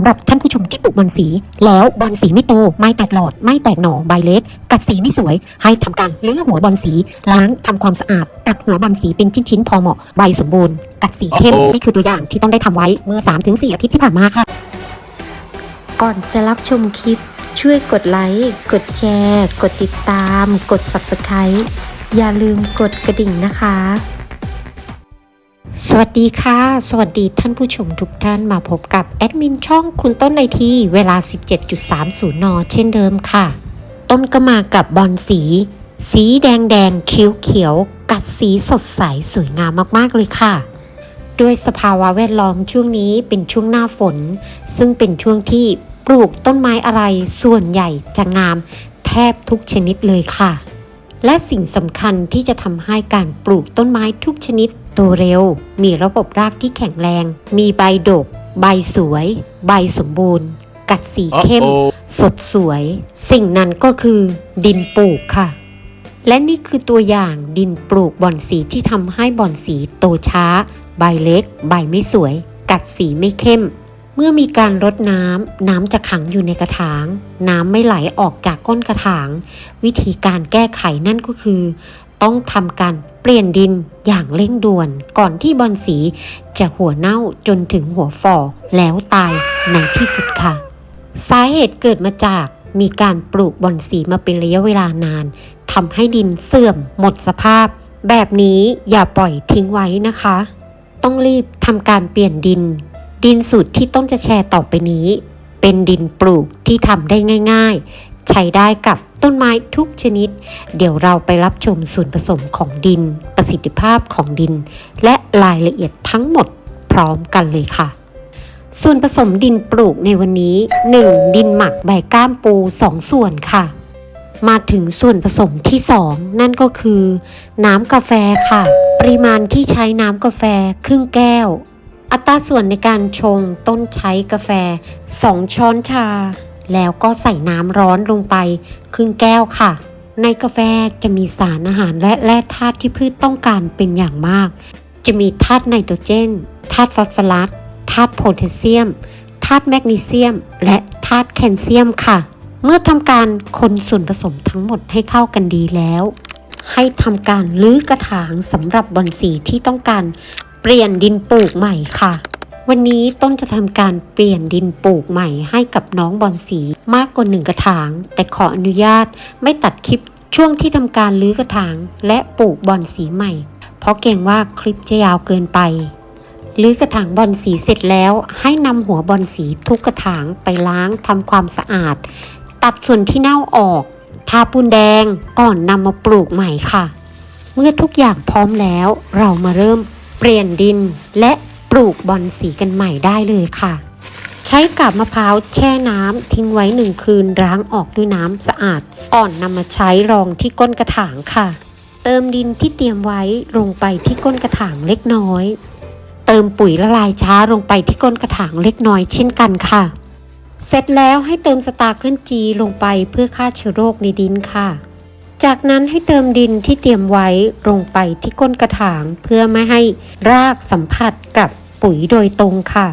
สำหรับท่านผู้ชมที่ปลูกบอลสี แล้วบอลสีไม่โต ไม่แตกหลอด ไม่แตกหน่อใบเล็ก กัดสีไม่สวย ให้ทำการเลื้อหัวบอลสี ล้างทำความสะอาด ตัดหัวบอลสีเป็นชิ้นๆพอเหมาะใบสมบูรณ์ กัดสีเข้มโอ้โหนี่คือตัวอย่างที่ต้องได้ทำไว้เมื่อ 3-4 อาทิตย์ที่ผ่านมาค่ะ ก่อนจะรับชมคลิป ช่วยกดไลค์กดแชร์ กดติดตาม กด Subscribe อย่าลืมกดกระดิ่งนะคะ สวัสดีค่ะ สวัสดีท่านผู้ชมทุกท่านมาพบกับแอดมินช่องคุณต้นในทีเวลา 17.30 น เช่นเดิมค่ะ ต้นก็มากับบอลสี สีแดงแดงเขียวเขียว กัดสีสดใสสวยงามมากๆเลยค่ะ ด้วยสภาวะแวดล้อมช่วงนี้เป็นช่วงหน้าฝน ซึ่งเป็นช่วงที่ปลูกต้นไม้อะไรส่วนใหญ่จะงามแทบทุกชนิดเลยค่ะ และสิ่งสำคัญที่จะทำให้การปลูกต้นไม้ทุกชนิด โตเร็ว มีระบบรากที่แข็งแรง มีใบดก ใบสวย ใบสมบูรณ์ กัดสีเข้ม Uh-oh สดสวย สิ่งนั้นก็คือดินปลูกค่ะ และนี่คือตัวอย่างดินปลูกบ่อนสีที่ทำให้บ่อนสีโตช้า ใบเล็ก ใบไม่สวย กัดสีไม่เข้ม เมื่อมีการรดน้ำน้ำจะขังอยู่ในกระถาง น้ำไม่ไหลออกจากก้นกระถาง วิธีการแก้ไขนั่นก็คือ ต้องทำการเปลี่ยนดินอย่างเร่งด่วนก่อนที่บอนสีจะหัวเน่าจนถึงหัวฝ่อแล้วตายในที่สุดค่ะ สาเหตุเกิดมาจากมีการปลูกบอนสีมาเป็นระยะเวลานานทำให้ดินเสื่อมหมดสภาพ แบบนี้อย่าปล่อยทิ้งไว้นะคะ ต้องรีบทำการเปลี่ยนดิน ดินสูตรที่ต้นจะแชร์ต่อไปนี้ เป็นดินปลูกที่ทำได้ง่าย ๆ ใช้ได้กับต้นไม้ทุกชนิด เดี๋ยวเราไปรับชมส่วนผสมของดิน ประสิทธิภาพของดิน และรายละเอียดทั้งหมดพร้อมกันเลยค่ะ ส่วนผสมดินปลูกในวันนี้ 1. ดินหมักใบก้ามปู 2 ส่วนค่ะ มาถึงส่วนผสมที่ 2 นั่นก็คือ น้ำกาแฟค่ะ ปริมาณที่ใช้น้ำกาแฟครึ่งแก้ว อัตราส่วนในการชงต้นใช้กาแฟ 2 ช้อนชา แล้วก็ใส่น้ำร้อนลงไป ครึ่งแก้วค่ะ ในกาแฟจะมีสารอาหารและแร่ธาตุที่พืชต้องการเป็นอย่างมาก จะมีธาตุไนโตรเจนธาตุฟอสฟอรัสธาตุโพแทสเซียมธาตุแมกนีเซียม และธาตุแคลเซียมค่ะ เมื่อทำการคนส่วนผสมทั้งหมดให้เข้ากันดีแล้ว ให้ทำการลื้อกระถางสำหรับบอนสีที่ต้องการเปลี่ยนดินปลูกใหม่ค่ะ วันนี้ต้นจะทำการเปลี่ยนดินปลูกใหม่ให้กับน้องบอนสีมากกว่าหนึ่งกระถาง แต่ขออนุญาตไม่ตัดคลิปช่วงที่ทำการลื้อกระถางและปลูกบอนสีใหม่ เพราะเกรงว่าคลิปจะยาวเกินไปลื้อกระถางบอลสีเสร็จแล้ว ให้นำหัวบอลสีทุกกระถางไปล้างทำความสะอาด ตัดส่วนที่เน่าออกทาปูนแดงก่อนนำมาปลูกใหม่ค่ะ เมื่อทุกอย่างพร้อมแล้ว เรามาเริ่มเปลี่ยนดินและ ปลูกบอลสีกันใหม่ได้เลยค่ะ ใช้กาบมะพร้าวแช่น้ำทิ้งไว้หนึ่งคืนล้างออกด้วยน้ำสะอาดก่อนนำมาใช้รองที่ก้นกระถางค่ะ เติมดินที่เตรียมไว้ลงไปที่ก้นกระถางเล็กน้อย เติมปุ๋ยละลายช้าลงไปที่ก้นกระถางเล็กน้อยเช่นกันค่ะ เสร็จแล้วให้เติมสตาร์เกิลจีลงไปเพื่อฆ่าเชื้อโรคในดินค่ะ จากนั้นให้เติมดินที่เตรียมไว้ลงไปที่ก้นกระถางเพื่อไม่ให้รากสัมผัสกับปุ๋ยโดยตรงค่ะ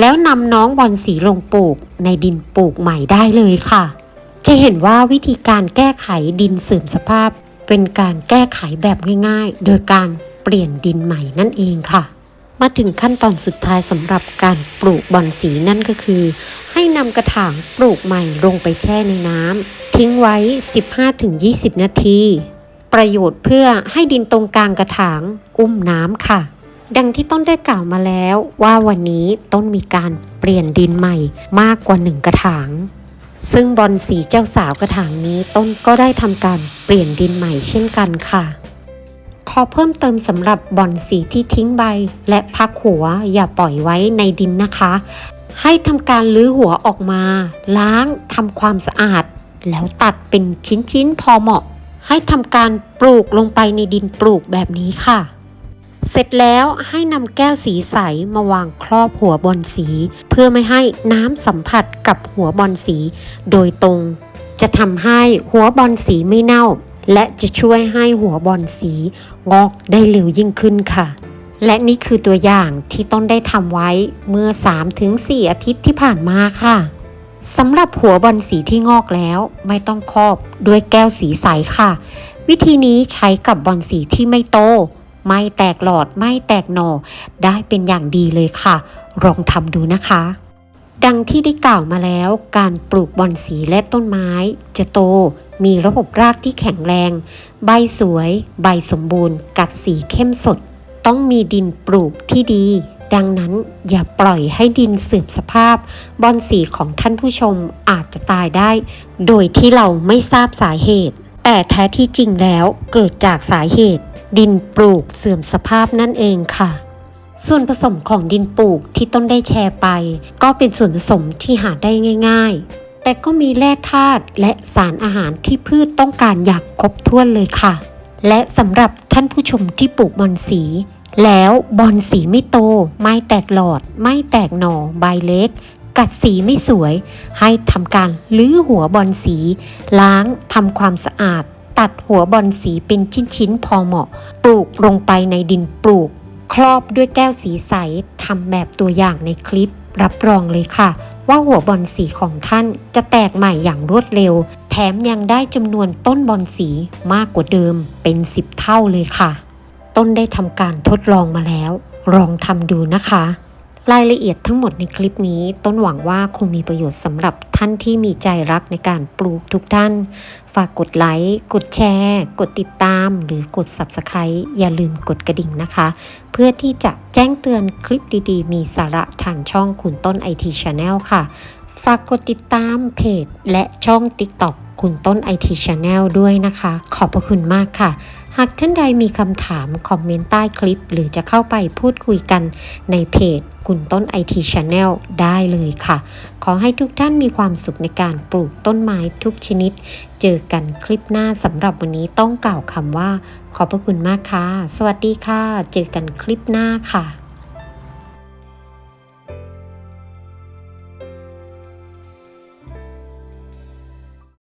แล้วนำน้องบอลสีลงปลูกในดินปลูกใหม่ได้เลยค่ะ จะเห็นว่าวิธีการแก้ไขดินเสื่อมสภาพ เป็นการแก้ไขแบบง่ายๆ โดยการเปลี่ยนดินใหม่นั่นเองค่ะ มาถึงขั้นตอนสุดท้ายสำหรับการปลูกบอนสีนั่นก็คือ ให้นำกระถางปลูกใหม่ลงไปแช่ในน้ำทิ้งไว้ 15-20 นาที ประโยชน์เพื่อให้ดินตรงกลางกระถางอุ้มน้ำค่ะ ดังที่ต้นได้กล่าวมาแล้วว่าวันนี้ต้นมีการเปลี่ยนดินใหม่มากกว่าหนึ่งกระถางซึ่งบอนสีเจ้าสาวกระถางนี้ต้นก็ได้ทำการเปลี่ยนดินใหม่เช่นกันค่ะ ขอเพิ่มเติมสำหรับบอนสีที่ทิ้งใบ และพักหัวอย่าปล่อยไว้ในดินนะคะ ให้ทำการลื้อหัวออกมา ล้างทำความสะอาด แล้วตัดเป็นชิ้นๆพอเหมาะ ให้ทำการปลูกลงไปในดินปลูกแบบนี้ค่ะ เสร็จแล้วให้นำแก้วสีใสมาวางครอบหัวบอลสี เพื่อไม่ให้น้ำสัมผัสกับหัวบอลสี โดยตรง จะทำให้หัวบอลสีไม่เน่า และจะช่วยให้หัวบอลสีงอกได้เร็วยิ่งขึ้นค่ะ และนี่คือตัวอย่างที่ต้นได้ทำไว้เมื่อ 3-4 อาทิตย์ที่ผ่านมาค่ะสำหรับหัวบอลสีที่งอกแล้วไม่ต้องครอบด้วยแก้วสีใสค่ะ วิธีนี้ใช้กับบอลสีที่ไม่โต ไม่แตกหลอดไม่แตกหน่อได้เป็นอย่างดีเลยค่ะ ลองทำดูนะคะ ดังที่ได้กล่าวมาแล้ว การปลูกบอนสีและต้นไม้ จะโต มีระบบรากที่แข็งแรง ใบสวย ใบสมบูรณ์ กัดสีเข้มสด ต้องมีดินปลูกที่ดี ดังนั้นอย่าปล่อยให้ดินเสื่อมสภาพ บอนสีของท่านผู้ชมอาจจะตายได้ โดยที่เราไม่ทราบสาเหตุ แต่แท้ที่จริงแล้วเกิดจากสาเหตุ ดินปลูกเสื่อมสภาพนั่นเองค่ะ ส่วนผสมของดินปลูกที่ต้นได้แชร์ไป ก็เป็นส่วนผสมที่หาได้ง่าย ๆ แต่ก็มีแร่ธาตุและสารอาหารที่พืชต้องการอยางครบถ้วนเลยค่ะ และสำหรับท่านผู้ชมที่ปลูกบอนสี แล้วบอนสีไม่โต ไม่แตกหลอด ไม่แตกหน่อใบเล็ก กัดสีไม่สวย ให้ทำการลื้อหัวบอนสี ล้างทำความสะอาด ตัดหัวบอนสีเป็นชิ้นๆพอเหมาะ ปลูกลงไปในดินปลูก ครอบด้วยแก้วสีใสทำแบบตัวอย่างในคลิป รับรองเลยค่ะ ว่าหัวบอลสีของท่านจะแตกใหม่อย่างรวดเร็ว แถมยังได้จำนวนต้นบอลสีมากกว่าเดิมเป็น 10 เท่าเลยค่ะ ต้นได้ทำการทดลองมาแล้ว ลองทำดูนะคะ รายละเอียดทั้งหมดในคลิปนี้ ต้นหวังว่าคงมีประโยชน์สำหรับท่านที่มีใจรักในการปลูกทุกท่าน ฝากกดไลค์ กดแชร์ กดติดตาม หรือกด Subscribe อย่าลืมกดกระดิ่งนะคะ เพื่อที่จะแจ้งเตือนคลิปดีๆ มีสาระทางช่องคุณต้น IT Channel ค่ะ ฝากกดติดตามเพจและช่อง TikTok คุณต้น IT Channel ด้วยนะคะ ขอบพระคุณมากค่ะ หากท่านใดมีคำถามคอมเมนต์ใต้คลิป หรือจะเข้าไปพูดคุยกันในเพจคุณต้นไอทีชาแนลได้เลยค่ะ ขอให้ทุกท่านมีความสุขในการปลูกต้นไม้ทุกชนิด เจอกันคลิปหน้าสำหรับวันนี้ต้องกล่าวคำว่า ขอบพระคุณมากค่ะ สวัสดีค่ะ เจอกันคลิปหน้าค่ะ